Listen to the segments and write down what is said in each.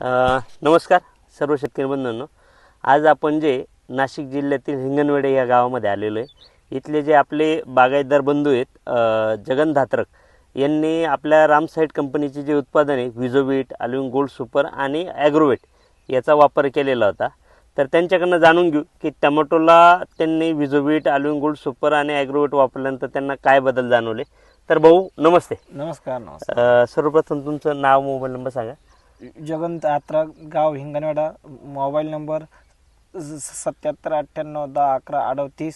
नमस्कार सर्व शेतकरी बंधूंनो. आज आपण जे नाशिक जिल्ह्यातील हिंगणवेडे या गावामध्ये आलेलो आहे. इथले जे आपले बागायतदार बंधू आहेत जगन धात्रक यांनी आपल्या रामसाईट कंपनीची जे उत्पादन आहे विझोवीट अल्युमिन गोल्ड सुपर आणि ॲग्रोवेट याचा वापर केलेला होता. तर त्यांच्याकडनं जाणून घेऊ की टमॅटोला त्यांनी विझोवीट अल्युमिन गोल्ड सुपर आणि ॲग्रोवेट वापरल्यानंतर त्यांना काय बदल जाणवले. तर भाऊ नमस्ते. नमस्कार नमस्कार. सर्वप्रथम तुमचं नाव मोबाईल नंबर सांगा. जगंत यात्रा गाव हिंगणवाडा मोबाईल नंबर सत्याहत्तर अठ्ठ्याण्णव दहा अकरा अडतीस.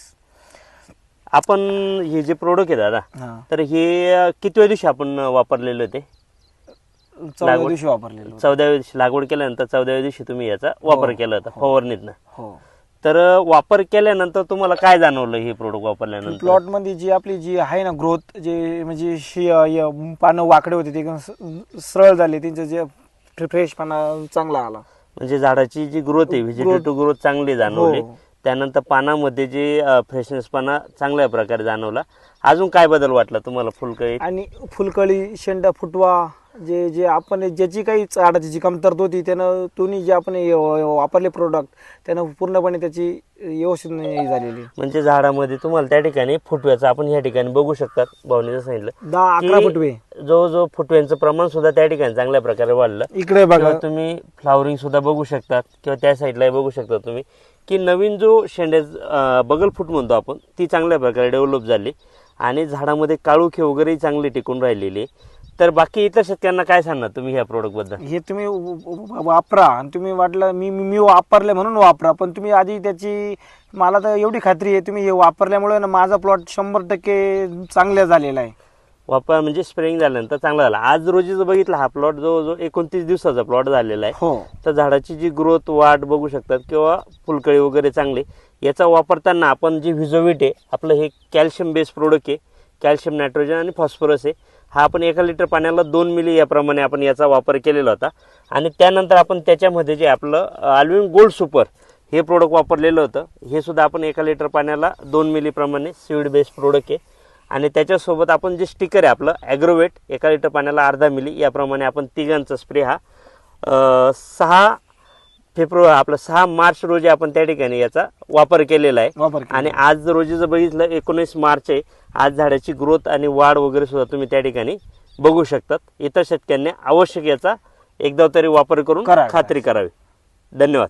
आपण हे जे प्रोडक्ट आहे दादा तर हे कितव्या दिवशी आपण वापरलेलं ते? चौदा लागवड- दिवशी वापरलेलो. चौदाव्या दिवशी लागवड केल्यानंतर चौदाव्या दिवशी तुम्ही याचा वापर हो, केला होता हो. फवारणीतनं. हो. तर वापर केल्यानंतर तुम्हाला काय जाणवलं हे प्रोडक्ट वापरल्यानंतर? प्लॉटमध्ये जी आपली जी आहे ना ग्रोथ जे म्हणजे पानं वाकडे होते ते सरळ झाले त्यांचं जे फ्रेश पाना चांगला आला. म्हणजे झाडाची जी ग्रोथ आहे व्हेजिटेटिव्ह ग्रोथ चांगली जाणवली. हो. त्यानंतर पानामध्ये जे फ्रेशनेस पाना चांगल्या प्रकारे जाणवला. अजून काय बदल वाटला तुम्हाला फुलकळी आणि फुलकळी शेंडा फुटवा जे जे आपण ज्याची काही झाडाची जी कमतरता होती त्यानं तुम्ही जे आपण वापरले प्रोडक्ट त्यानं पूर्णपणे त्याची व्यवस्थित झालेली. म्हणजे झाडामध्ये तुम्हाला त्या ठिकाणी फुटव्याचं आपण या ठिकाणी बघू शकतात भावनीचं सांगितलं. दहा अकरा फुटवे. जो जो फुटव्यांचं प्रमाण सुद्धा त्या ठिकाणी चांगल्या प्रकारे वाढलं. इकडे बघा. तुम्ही फ्लावरिंग सुद्धा बघू शकतात किंवा त्या साईडला बघू शकता तुम्ही. की नवीन जो शेंड्या बगल फूट म्हणतो आपण ती चांगल्या प्रकारे डेव्हलप झाली आणि झाडामध्ये काळूखे वगैरेही चांगली टिकून राहिलेली तर बाकी इतर शेतकऱ्यांना काय सांगणार तुम्ही ह्या प्रोडक्टबद्दल हे तुम्ही वापरा आणि तुम्ही वाटलं मी मी मी वापरले म्हणून वापरा पण तुम्ही आधी त्याची मला तर एवढी खात्री आहे तुम्ही हे वापरल्यामुळे ना माझा प्लॉट शंभर टक्के चांगला झालेला आहे. वापर म्हणजे स्प्रेइंग झाल्यानंतर चांगला झाला. आज रोजी जर बघितला हा प्लॉट जवळजवळ एकोणतीस दिवसाचा प्लॉट झालेला आहे. हो. तर झाडाची जी ग्रोथ वाढ बघू शकतात किंवा फुलकळी वगैरे चांगली याचा वापरताना आपण जे व्हिजोविट आहे आपलं हे कॅल्शियम बेस्ड प्रोडक्ट आहे कॅल्शियम नायट्रोजन आणि फॉस्फरस आहे हा आपण एका लिटर पाण्याला दोन मिली याप्रमाणे आपण याचा वापर केलेला होता. आणि त्यानंतर आपण त्याच्यामध्ये जे आपलं अल्विन गोल्ड सुपर हे प्रोडक्ट वापरलेलं होतं. हे सुद्धा आपण एका लिटर पाण्याला दोन मिलीप्रमाणे सीड बेस्ड प्रोडक्ट आहे. आणि त्याच्यासोबत आपण जे स्टिकर आहे आपलं ॲग्रोवेट एका लिटर पाण्याला अर्धा मिली याप्रमाणे आपण तिघांचा स्प्रे हा सहा फेब्रुवारी आपलं सहा मार्च रोजी आपण त्या ठिकाणी याचा वापर केलेला आहे. आणि आज रोजी जर बघितलं एकोणीस मार्च आहे. आज झाडाची ग्रोथ आणि वाढ वगैरे सुद्धा तुम्ही त्या ठिकाणी बघू शकतात. इतर शेतकऱ्यांनी आवश्यक याचा एकदा तरी वापर करून. खात्री करावी. धन्यवाद.